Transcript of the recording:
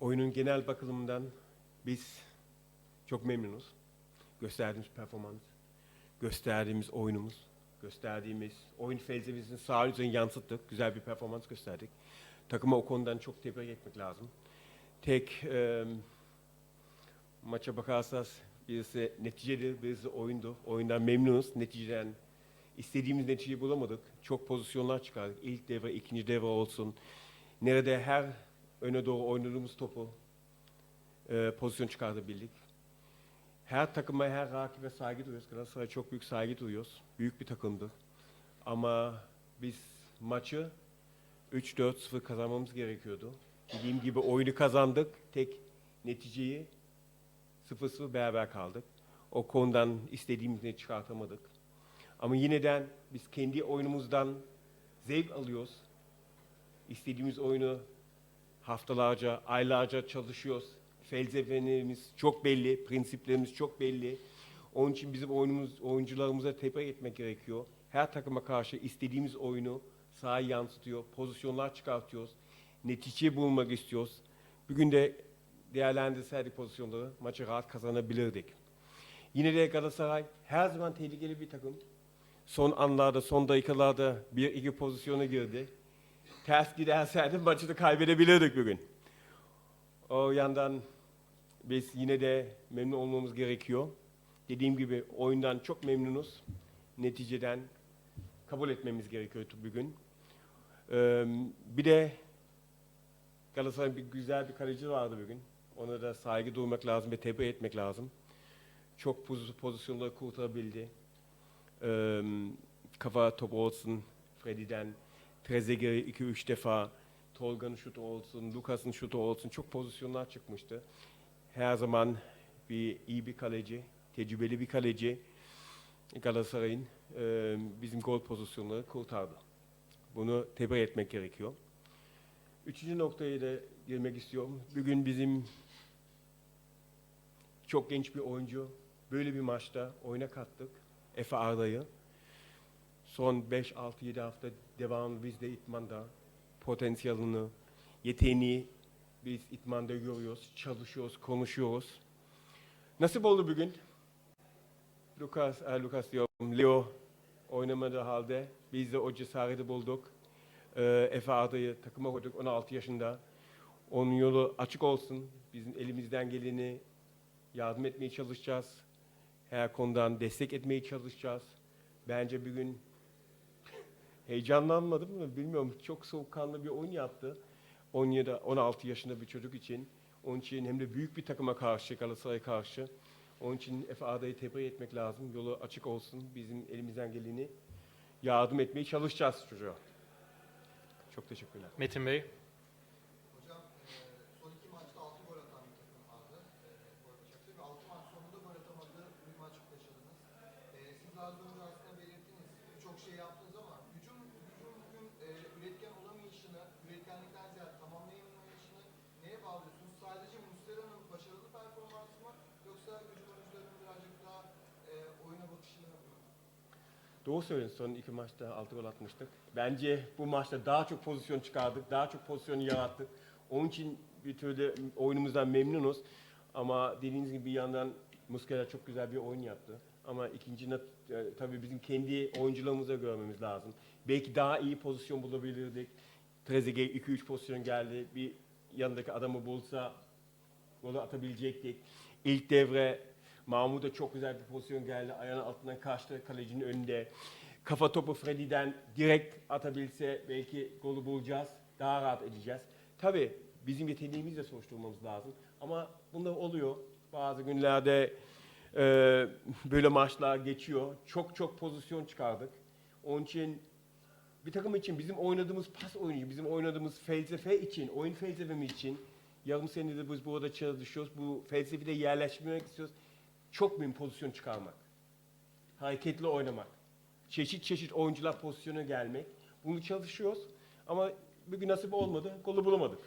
Oyunun genel bakımından biz çok memnunuz. Gösterdiğimiz performans, gösterdiğimiz oyunumuz, gösterdiğimiz oyun felsefesini saha üzerine yansıttık. Güzel bir performans gösterdik. Takıma o konudan çok tebrik etmek lazım. Tek e, maça bakarsanız birisi neticedir, birisi oyundu. Oyundan memnunuz. Neticeden istediğimiz neticeyi bulamadık. Çok pozisyonlar çıkardık. İlk devre, ikinci devre olsun. Nerede her öne doğru oynadığımız topu e, pozisyon çıkartabildik. Her takıma, her rakibe saygı duyuyoruz. Galatasaray'a çok büyük saygı duyuyoruz. Büyük bir takımdır. Ama biz maçı 3-4-0 kazanmamız gerekiyordu. Dediğim gibi oyunu kazandık. Tek neticeyi 0-0 beraber kaldık. O konudan istediğimizi çıkartamadık. Ama yineden biz kendi oyunumuzdan zevk alıyoruz. İstediğimiz oyunu haftalarca, aylarca çalışıyoruz. Felsefemiz çok belli, prensiplerimiz çok belli. Onun için bizim oyunumuz, oyuncularımıza tebrik etmek gerekiyor. Her takıma karşı istediğimiz oyunu sahaya yansıtıyor, pozisyonlar çıkartıyoruz. Netice bulmak istiyoruz. Bugün de değerlendirseydik pozisyonları maçı rahat kazanabilirdik. Yine de Galatasaray her zaman tehlikeli bir takım. Son anlarda, son dakikalarda bir iki pozisyona girdi. Ters giderseydi maçı da kaybedebilirdik bugün. O yandan biz yine de memnun olmamız gerekiyor. Dediğim gibi oyundan çok memnunuz. Neticeden kabul etmemiz gerekiyor bugün. Ee, bir de Galatasaray'ın bir güzel bir kaleci vardı bugün. Ona da saygı duymak lazım ve tebrik etmek lazım. Çok poz- pozisyonları kurtarabildi. Ee, kafa topu olsun Freddy'den, Trezeguet'i 2-3 defa, Tolga'nın şutu olsun, Lukas'ın şutu olsun çok pozisyonlar çıkmıştı. Her zaman bir iyi bir kaleci, tecrübeli bir kaleci Galatasaray'ın e, bizim gol pozisyonları kurtardı. Bunu tebrik etmek gerekiyor. Üçüncü noktaya da girmek istiyorum. Bugün bizim çok genç bir oyuncu böyle bir maçta oyuna kattık. Efe Arda'yı. Son 5, 6, 7 hafta devamlı biz de itmanda potansiyelini, yeteneği biz itmanda görüyoruz, çalışıyoruz, konuşuyoruz. Nasıl oldu bugün? Lucas, e, Lucas diyorum, Leo oynamadığı halde biz de o cesareti bulduk. Ee, Efe Arda'yı takıma koyduk 16 yaşında. Onun yolu açık olsun. Bizim elimizden geleni yardım etmeye çalışacağız. Her konudan destek etmeye çalışacağız. Bence bugün heyecanlanmadım mı bilmiyorum. Çok soğukkanlı bir oyun yaptı. 17, 16 yaşında bir çocuk için. Onun için hem de büyük bir takıma karşı, Galatasaray'a karşı. Onun için Efe Arda'yı tebrik etmek lazım. Yolu açık olsun. Bizim elimizden geleni yardım etmeye çalışacağız çocuğa. Çok teşekkürler. Metin Bey. Hocam son iki maçta 6 gol atan bir takım vardı. Gol Başakşehir ve 6 maç sonunda gol atamadığı bir maç yaşadınız. Siz az önce aslında belirttiniz. Birçok şey yaptınız ama e, üretken olamayışını, üretkenlikten ziyade tamamlayamayışını neye bağlıyorsunuz? Sadece Muslera'nın başarılı performansı mı yoksa hücum oyuncularının birazcık daha e, oyuna bakışını mı? Doğru söylüyorsun. Son iki maçta 6 gol atmıştık. Bence bu maçta daha çok pozisyon çıkardık. Daha çok pozisyon yarattık. Onun için bir türlü oyunumuzdan memnunuz. Ama dediğiniz gibi bir yandan Muslera çok güzel bir oyun yaptı. Ama ikinci e, tabii bizim kendi oyuncularımıza görmemiz lazım. Belki daha iyi pozisyon bulabilirdik. Trezeguet 2-3 pozisyon geldi. Bir yanındaki adamı bulsa golü atabilecektik. İlk devre Mahmut'a çok güzel bir pozisyon geldi. Ayağının altından kaçtı kalecinin önünde. Kafa topu Freddy'den direkt atabilse belki golü bulacağız. Daha rahat edeceğiz. Tabii bizim yeteneğimizle soruşturmamız lazım. Ama bunlar oluyor. Bazı günlerde e, böyle maçlar geçiyor. Çok çok pozisyon çıkardık. Onun için bir takım için bizim oynadığımız pas oyunu, bizim oynadığımız felsefe için, oyun felsefemiz için yarım senedir biz burada çalışıyoruz. Bu felsefede yerleşmek istiyoruz. Çok mühim pozisyon çıkarmak. Hareketli oynamak. Çeşit çeşit oyuncular pozisyona gelmek. Bunu çalışıyoruz. Ama bugün nasip olmadı. Golü bulamadık.